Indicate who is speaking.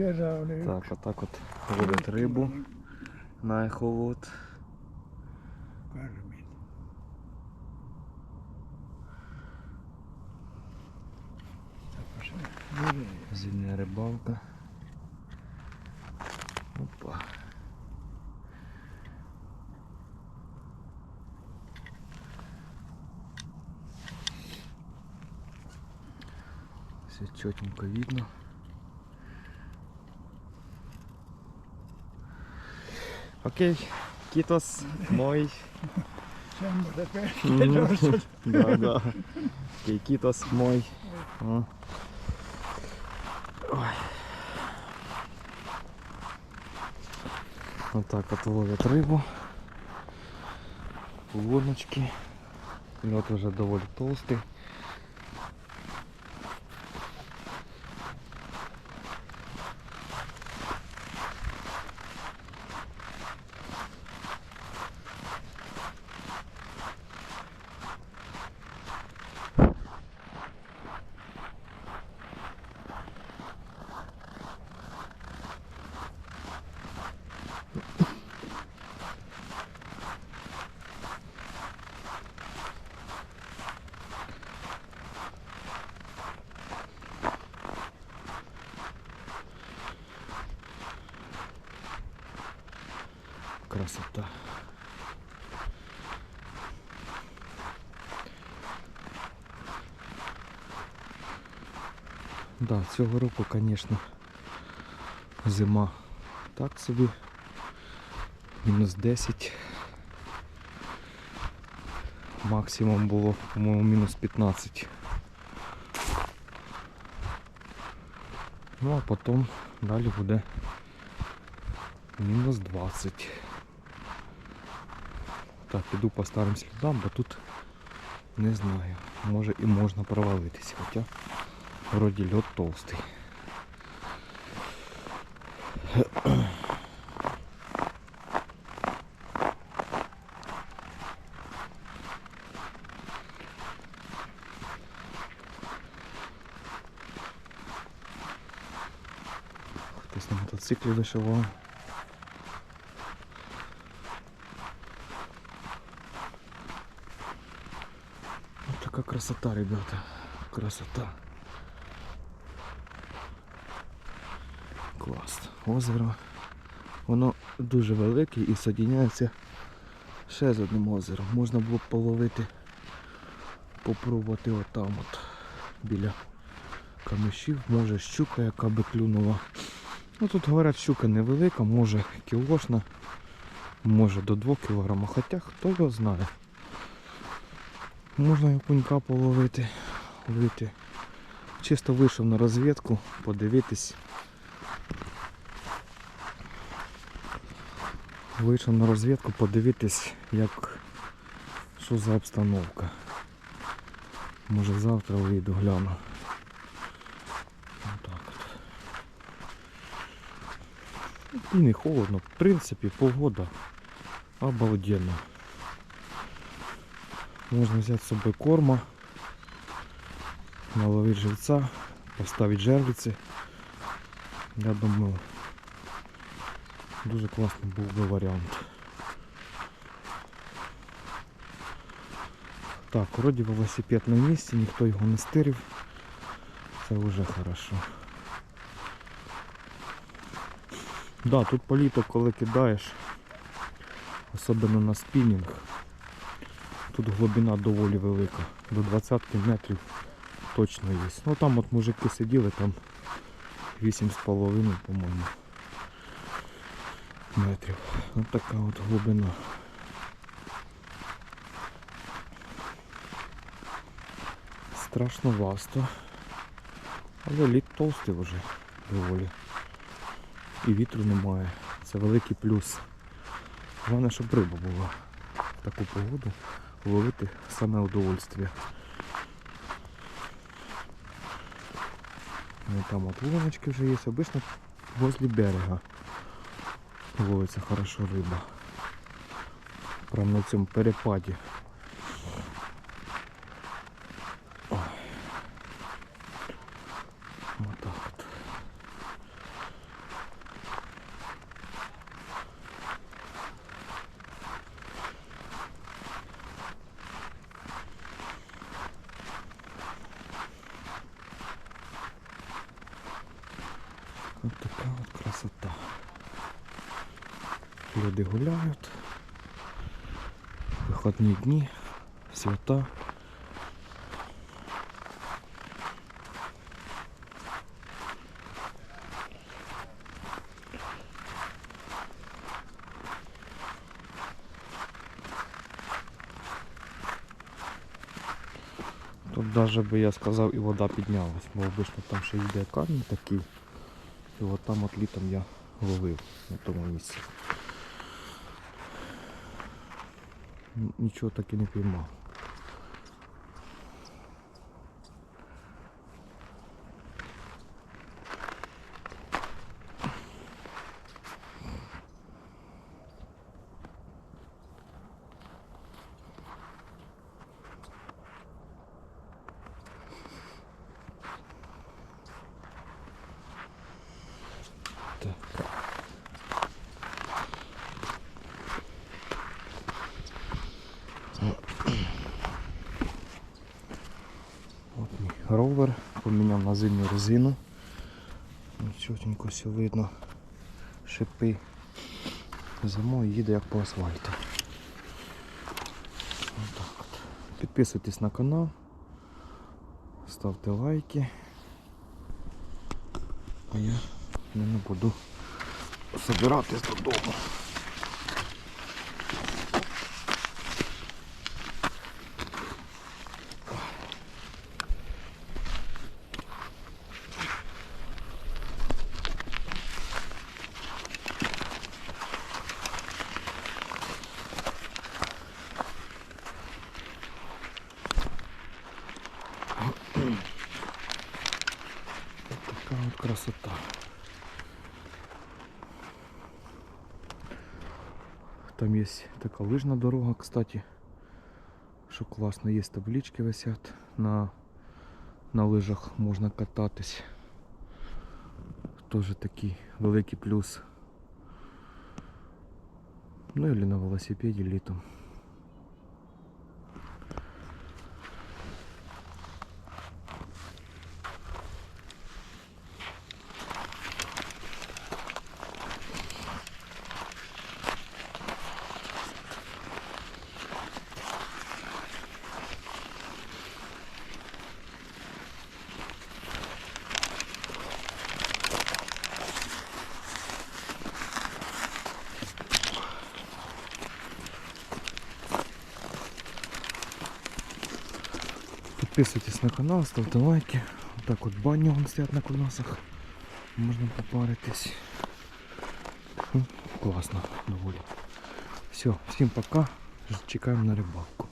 Speaker 1: Так, отак от ловлять рибу на ехолот.
Speaker 2: Кармін. Так, а що?
Speaker 1: Рибалка. Опа. Все четенько видно. Окей, китос мой. Да, да. Окей, китос мой. Ой. Вот так вот ловят рыбу. Луночки. Лед уже довольно толстый. Красота. Да, цього року, звісно, зима так собі. Мінус 10. Максимум було, по-моєму, мінус 15. Ну а потім далі буде мінус 20. Так, піду по старим слідам, бо тут не знаю. Може і можна провалитися, хоча вроді льот толстий. Хтось на мотоциклі вишивав. Вот красота, ребята. Красота. Клас. Озеро. Воно дуже велике і соєдняється ще з одним озером. Можна було б половити, попробувати отам от біля камишів. Може щука, яка би клюнула. Ну тут говорять, щука невелика, може кілошна, може до 2 кг, хоча хто його знає. Можна і пунька половити, ловити. Чисто вийшов на розвідку, подивитись. Вийшов на розвідку, подивитись, як що за обстановка. Може завтра вийду гляну. І не холодно, в принципі, погода обалденна. Можно взять с собой корма, наловить живца, поставить жерлицы. Я думаю, дуже класний був би варіант. Так, вроді велосипед на місці, ніхто його не стирив. Це вже хорошо. Да, тут політок, коли кидаєш, особливо на спінінг, Тут глибина доволі велика. До 20 метрів точно є. Ну там от мужики сиділи, там 8,5, по-моєму. Метрів. Ось така от глибина. Страшно васто. Але лід толстий вже доволі. І вітру немає. Це великий плюс. Головне, щоб риба була в таку погоду ловити саме удовольствие. Ну, там от луночки вже є, обично возле берега ловиться хорошо риба. Прямо на цьому перепаді. Ой. Отак от. Ось така от красота. Люди гуляють. Вихідні дні, свята. Тут даже би я сказав і вода піднялась, бо обично там ще йде камінь такий. І от там от літом я ловив на тому місці. Нічого так і не піймав. Так. От мій ровер, поміняв на зимню резину. Ось Чотенько все видно. Шипи. Зимою їде як по асфальту. Підписуйтесь на канал, ставте лайки. А я не буду собиратись додому. Така от красота. Там є така лижна дорога, кстати. Що класно, є таблички висять на, на лижах можна кататись. Тоже такий великий плюс. Ну или на велосипеді літом. Підписуйтесь на канал, ставте лайки. Так от бані вон стоять на колесах. Можна попаритись. Хм, Класно доволі. Все, всім пока. Чекаємо на рибалку.